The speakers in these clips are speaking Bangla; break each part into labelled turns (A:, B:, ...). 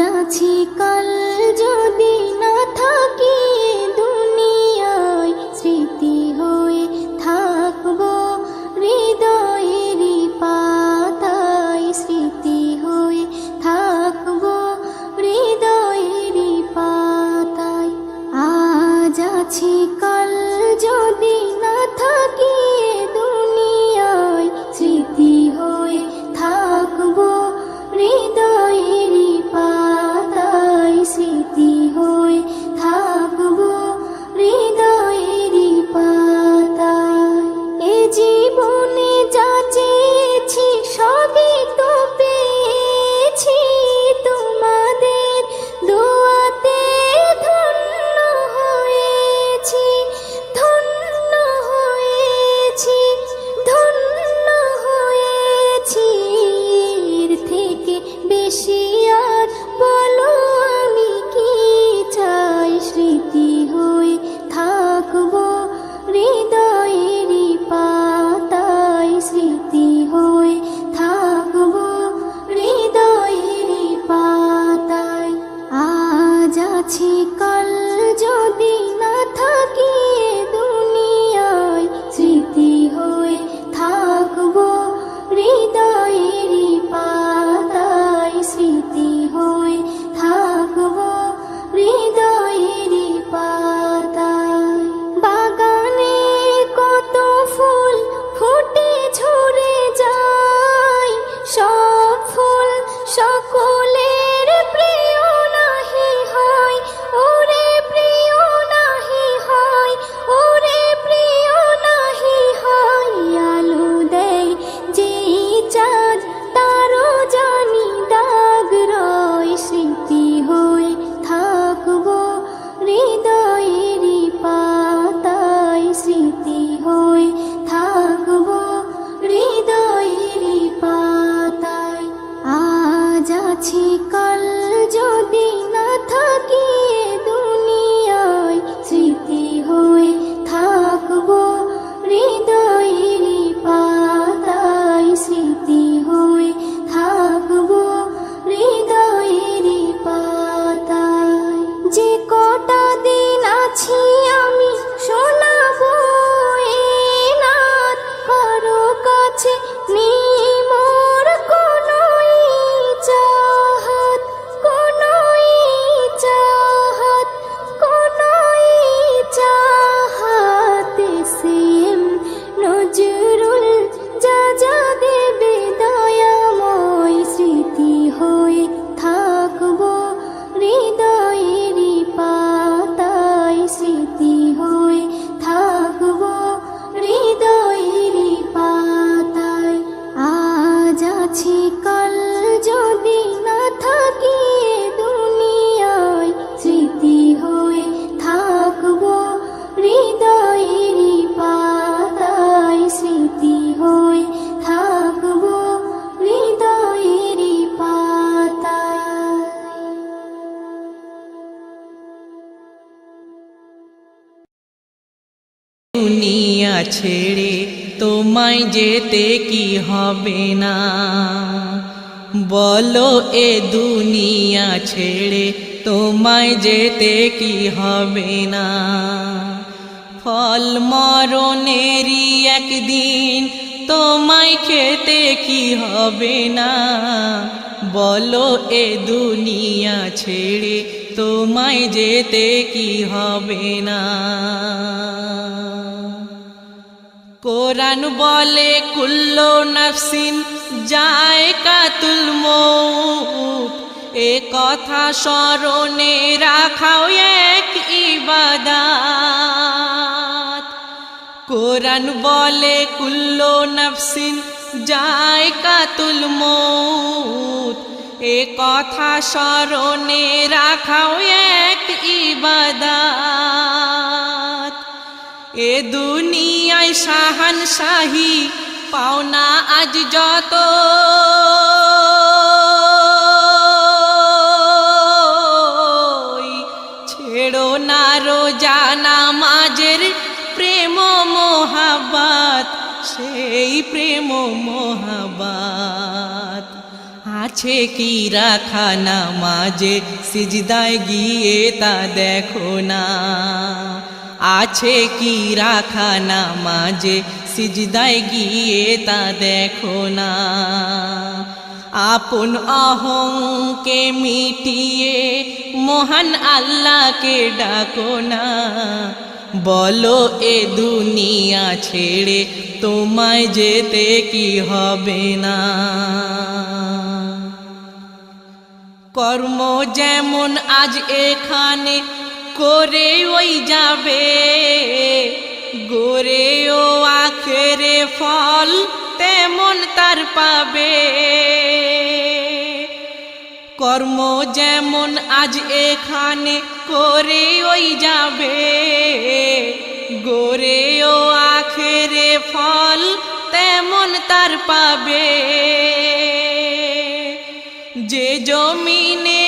A: যাচ্ছি কাল
B: 你。ছেড়ে তোমায় যেতে কি হবে না? বলো এ দুনিয়া ছেড়ে তোমায় যেতে কি হবে না? ফল মরণেরই একদিন তোমায় খেতে কি হবে না? বলো এ দুনিয়া ছেড়ে তোমায় যেতে কি হবে না? কোরআন বলে, কুল্ল নফসিন যায় কাতুল মৌত এ কথা স্মরণে রাখাও এক ইবাদাত। কোরআন বলে, কুল্ল নফসিন যায় কাতুল মৌত এ কথা স্মরণে রাখাও এক ইবাদাত। এ দুনিয়ায় সাহান শাহি পাওনা আজ যত। ছেড়ো না রোজানা নামাজের প্রেম মহাবাত সেই প্রেম মোহাবাত আছে কি রাখানা নামাজে, সিজদায় গিয়ে তা দেখো না। আছে কি রাখা নামাজে? সিজদায় গিয়ে তা দেখো না। আপন অহংকে মিটিয়ে মহান আল্লাহকে ডাকো না। বলো, এ দুনিয়া ছেড়ে তোমায় যেতে কি হবে না? কর্ম যেমন আজ এখানে করে ওই যাবে গোরে ও আখেরে ফল তেমন তার পাবে। কর্ম যেমন আজ এখানে করে ওই যাবে গোরে ও আখেরে ফল তেমন তার পাবে। যে জমিনে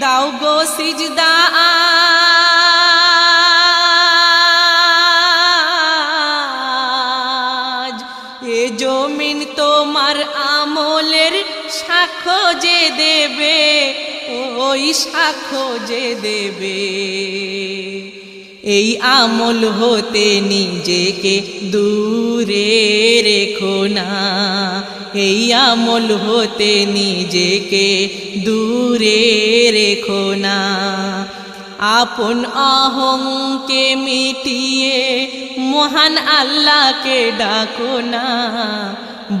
B: দাও গো সিজদা। আজ এ জমিন তোমার আমলের সাক্ষ্য যে দেবে, ওই সাক্ষ্য যে দেবে। এই আমল হতে নিজেকে দূরে রেখো না। এই আমল হতে নিজেকে দূরে রেখো না। আপন অহংকে মিটিয়ে মহান আল্লাহকে ডাকো না।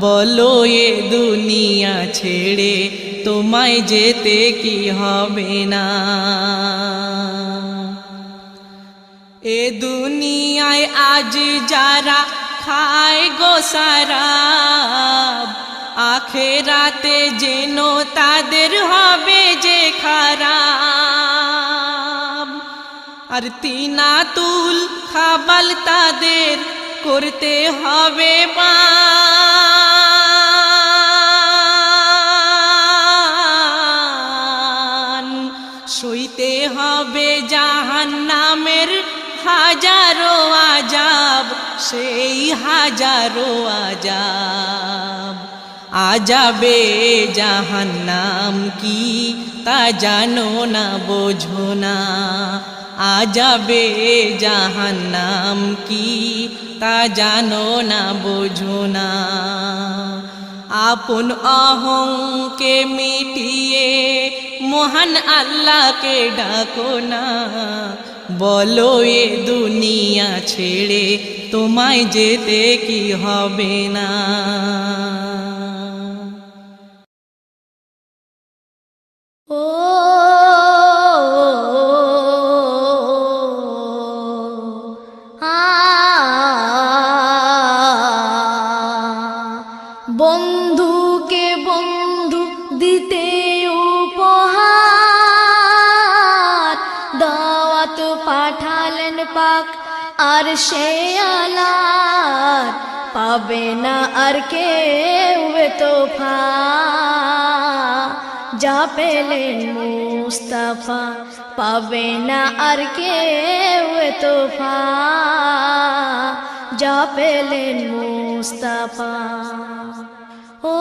B: বলো, এ দুনিয়া ছেড়ে তোমায় যেতে কি হবে না? এ দুনিয়ায় আজ যারা খায় গো সারাব আখেরাতে যেন তাদের হবে যে খারাপ। আর তিনা তুল খাবাল তাদের করতে হবে পান। সইতে হবে জাহান নামের হাজারো আজাব সেই হাজারো আজাব আজাবে জাহান নাম কি তা জানো না, বোঝো না। আজাবে জাহান নাম কি তা জানো না, বোঝো না। আপন অহংকে মিটিয়ে মহান আল্লাহকে ডাকো না। বলো, এ দুনিয়া ছেড়ে তোমায় যেতে কি হবে না?
C: পাবে না আর কেউ তোফা। যা পেলেন মুস্তাফা পাবে না আর কেউ তোফা। যা পেলেন মুস্তাফা। ও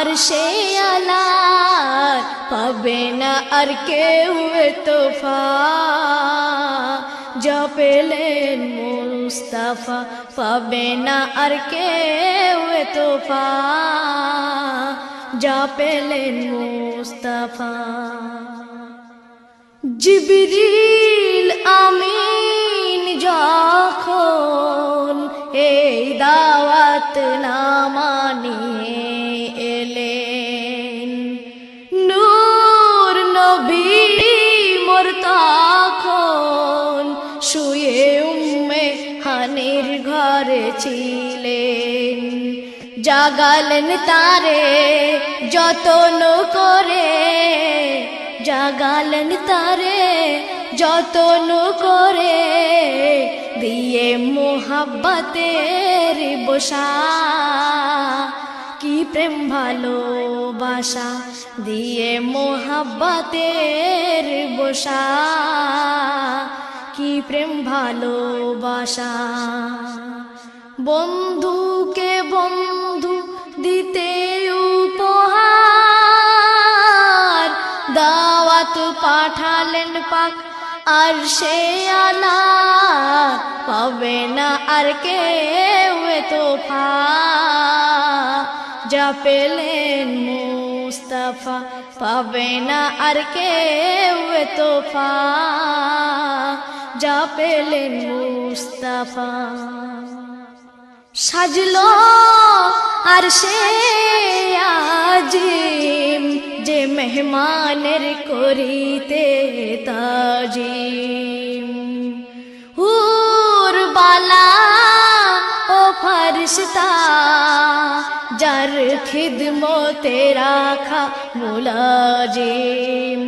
C: আর সে আলার পাবে না আর কেউ তোফা। যা পেলেন মুস্তাফা, পাবে না আর কেউ তোফা। যা পেলেন মুস্তাফা। জিবরিল আমিন যখন এই দাওয়াত নামা নিয়ে জাগালেন তারে, যতন করে, জাগালেন তারে, যতন করে, দিয়ে মোহাব্বতের বসা। কি প্রেম ভালোবাসা, দিয়ে মোহাব্বতের বসা। কি প্রেম ভালোবাসা, বন্ধুকে বন্ধু দিতে উপহার। দাওয়াত পাঠালেন পাক, আর সে আলা পাবে না আর কেউ তোফা। যা পেলেন মুস্তাফা, পাবে না আর কেউ তোফা। যা পেলেন মুস্তাফা। সাজলো আর সে আজিম, যে মেহমানের করিতে তাজিম। হুর বালা ও ফরিস্তা, যার খিদমতে রাখা মুলাজিম।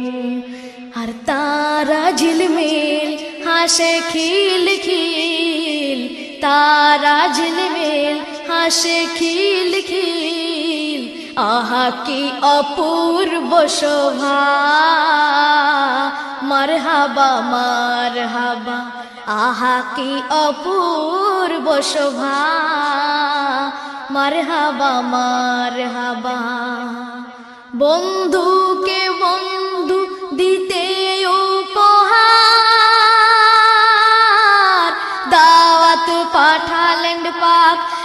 C: আর তারা ঝিলমিল, হাসে খিল খিল তারা ঝিলমিল হাসে খিল খিল, আহা কি অপূর্ব শোভা। মারহাবা মারহাবা, আহা কি অপূর্ব শোভা। মারহাবা মারহাবা, বন্ধুকে বন্ধু দিতে উপহার।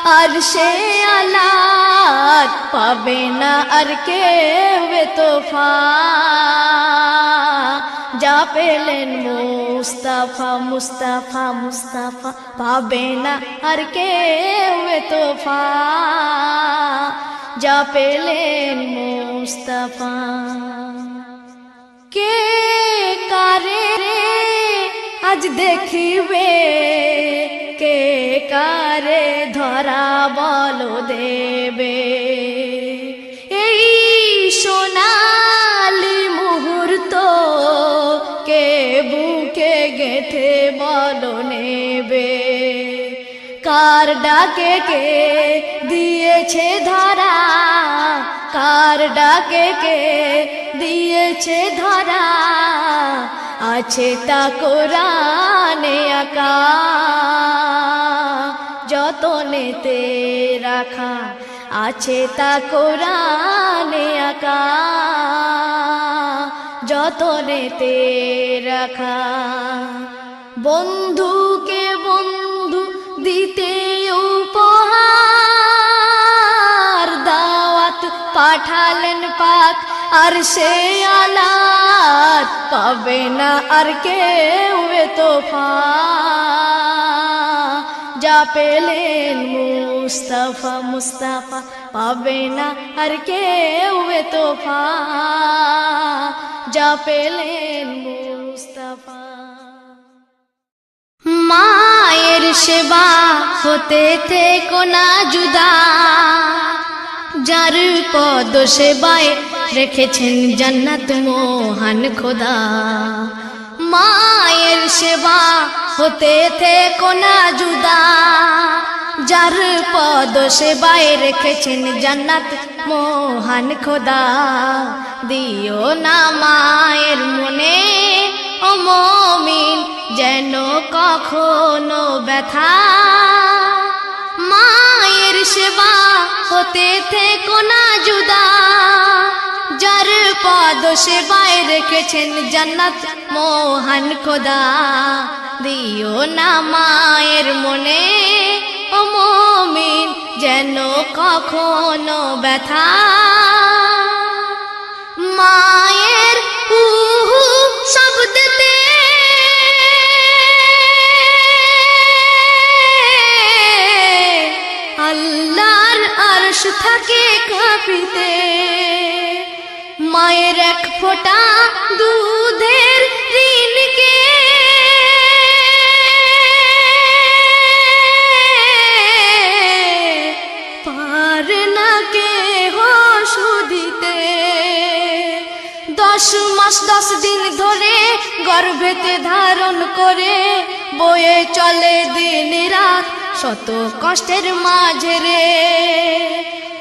C: আর সে আলার পাবে না আর কেউ তোফা। যা পেলেন মুস্তাফা মুস্তাফা মুস্তাফা, পাবে না আর কেউ তোফা। যা পেলেন মুস্তাফা। কে আজ দেখিবে কে কারে ধরা বল দেবে। এই সোনালি কার ডাকে কে দিয়েছে ধরা? কার ডাকে কে দিয়েছে ধরা? আছে তা কোরআনে আকা। যতনেতে রাখা, আছে তা কোরআনে আকা। যতনেতে রাখা, বন্ধুকে বন্ধু দিতে উপহার দাওয়াত পাঠালেন পাক, আর সে আলাত পাবে না আর কেউ তোফা। যা পেলেন মুস্তাফা মুস্তাফা পাবে না আর কেউ তোফা। যা পেলেন মুস্তাফা। সেবা হতে থেকো না জুদা। যার পদ সেবায় রেখেছেন জান্নাত মোহান খোদা। মায়ের সেবা হতে থেকো না জুদা। যার পদ সেবায় রেখেছেন জান্নাত মোহান খোদা। দিও না মায়ের মনে ও মমিন যেন কখনো ব্যথা। মায়ের সেবা হতে থেকো না জুদা যার পদ সেবায় রেখেছেন জান্নাত মোহন খোদা। দিও না মায়ের মনে ও মমিন যেন কখনো ব্যথা। মায়ের আল্লাহর থাকে কাঁপিতে। মায়ের এক ফোঁটা দুধের ঋণকে। পার না কে শুধিতে। দশ মাস, দশ দিন ধরে গর্ভেতে ধারণ করে বয়ে চলে দিন রাত শত কষ্টের মাঝে রে।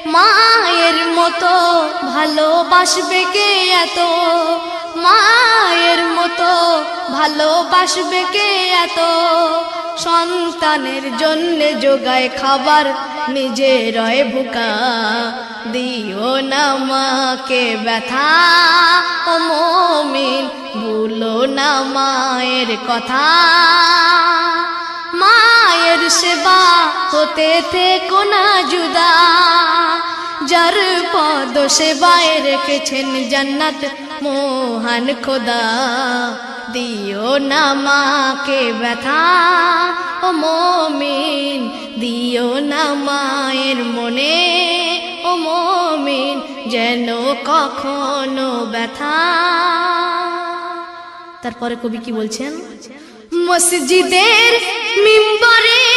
C: মায়ের মতো ভালোবাসবে কে এত? মায়ের মতো ভালোবাসবে কে এত? সন্তানের জন্য যোগায় খাবার নিজে রয় ভুকা দিও না মাকে ব্যথা। ও মমিন, ভুলো না মায়ের কথা। সেবা হতে থেকো না জুদা। যার পদ সেবায় রেখেছেন জান্নাত মোহান খোদা। দিও না মাকে ব্যথা, ও মমিন, দিও না মায়ের মনে, ও মমিন, যেন কখনো ব্যথা। তারপরে কবি কি বলছেন? মসজিদের মিম্বরে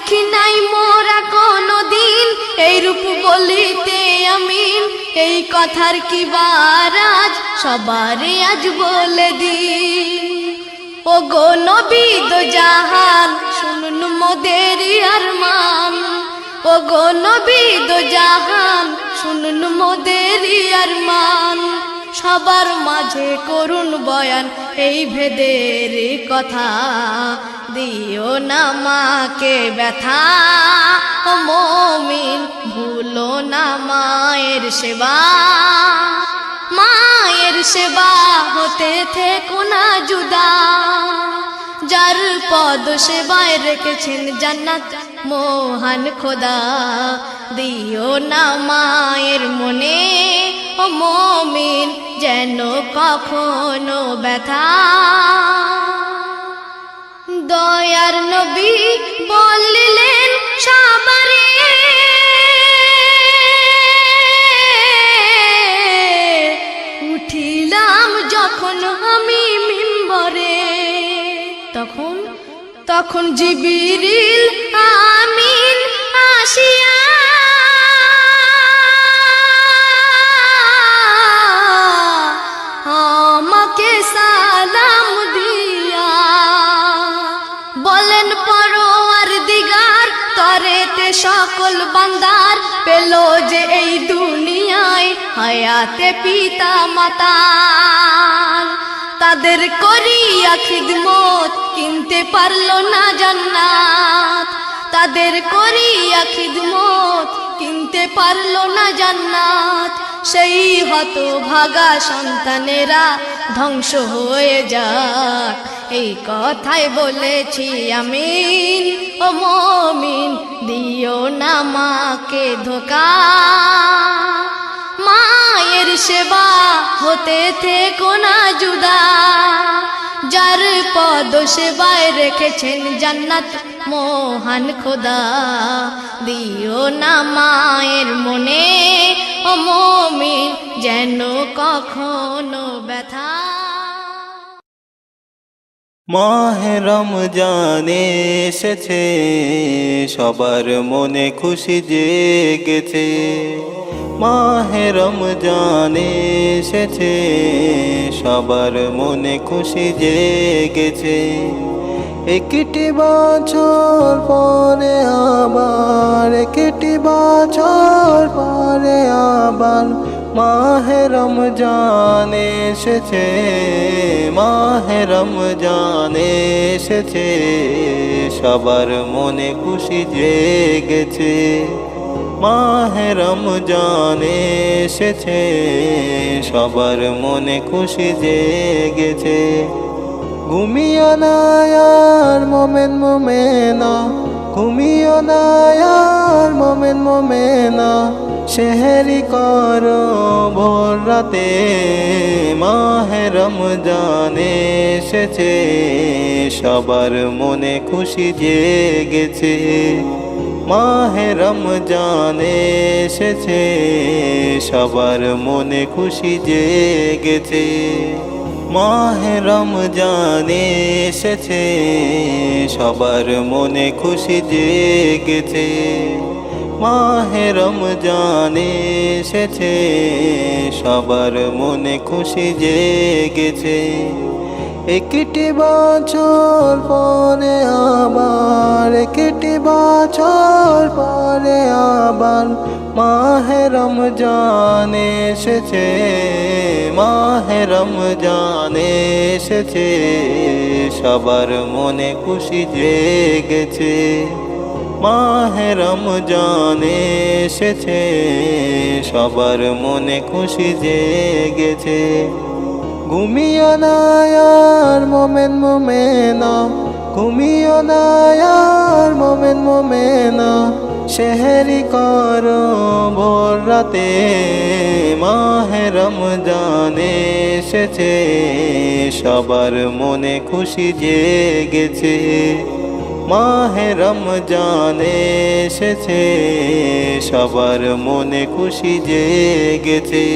C: দেখি নাই মোরা কোনো দিন এই রূপ বলিতে আমিন। এই কথার কি বারাজ সবারে আজ বলে দিন। ও গো নবী দো জাহান, শুনুন মোদের আরমান। ও গো নবী দো জাহান, শুনুন মোদের আরমান। সবার মাঝে করুন বয়ান, এই ভেদের কথা দিও না মাকে ব্যথা। মমিন, ভুলো না মায়ের সেবা। মায়ের সেবা হতে থেকো না জুদা যার পদ সেবায় রেখেছেন জান্নাত, মোহান খোদা। দিও না মায়ের মনে, ও মমিন, যেন কখনো ব্যথা। দয়ার নবী বললেন তখন জিবিরিল আমিন আসিয়া আমাকে সালাম দিয়া বলেন, পরোয়ার দিগার তরেতে সকল বান্দার পেল যে এই দুনিয়ায় হায়াতে পিতা মাতা তাদের করিয়া খিদমত কিনতে পারল না জান্নাত। তাদের করিয়া খিদমত কিনতে পারল না জান্নাত। সেই হত ভাগা সন্তানেরা ধ্বংস হয়ে যাক। এই কথাই বলেছি আমিন, ও মমিন, দিও না মাকে ধোকা। সেবা হতে থেকো না জুদা যার পদ সেবায় রেখেছেন জান্নাত মোহান খোদা। দিও না মায়ের মনে ও যেন কখনো ব্যথা।
D: মাহে জানে এসেছে, সবার মনে খুশি জেগেছে। মাহে রমজানে এসেছে, সবার মনে খুশি জেগেছে। একটি বছর পরে আবার, একটি বছর পরে আবার মাহে রমজান এসেছে, মাহে রমজান এসেছে, সবার মনে খুশি জেগেছে। মাহে রমজান এসেছে, সবার মনে খুশি জেগেছে। ঘুমিও না আর মোমেন মোমেনা, ঘুমিও না আর মোমেন মোমেনা শেহরি কর ভোর রাতে। মাহেরম রমজান এসেছে, সবার মনে খুশি জেগেছে। মাহে রমজান এসেছে, সবার মনে খুশি জেগেছে। মাহে রমজান এসেছে, সবার মনে খুশি জেগেছে। মাহে রমজান এসেছে, সবার মনে খুশি জেগেছে। একটি বছর পরে আবার একটি বছর পরে আবার মাহে রমজান এসেছে, মাহে রমজান এসেছে, সবার মনে খুশি জেগেছে। মাহে রমজান এসেছে, সবার মনে খুশি জেগেছে। ঘুমিও না আর মোমেন মোমেনা ঘুমিও না আর মোমেন মোমেনা, শেহরি করো ভোর রাতে, মাহে রমজান এসেছে, সবার মনে খুশি জেগেছে। মাহে রমজান এসেছে, সবার মনে খুশি জেগেছে।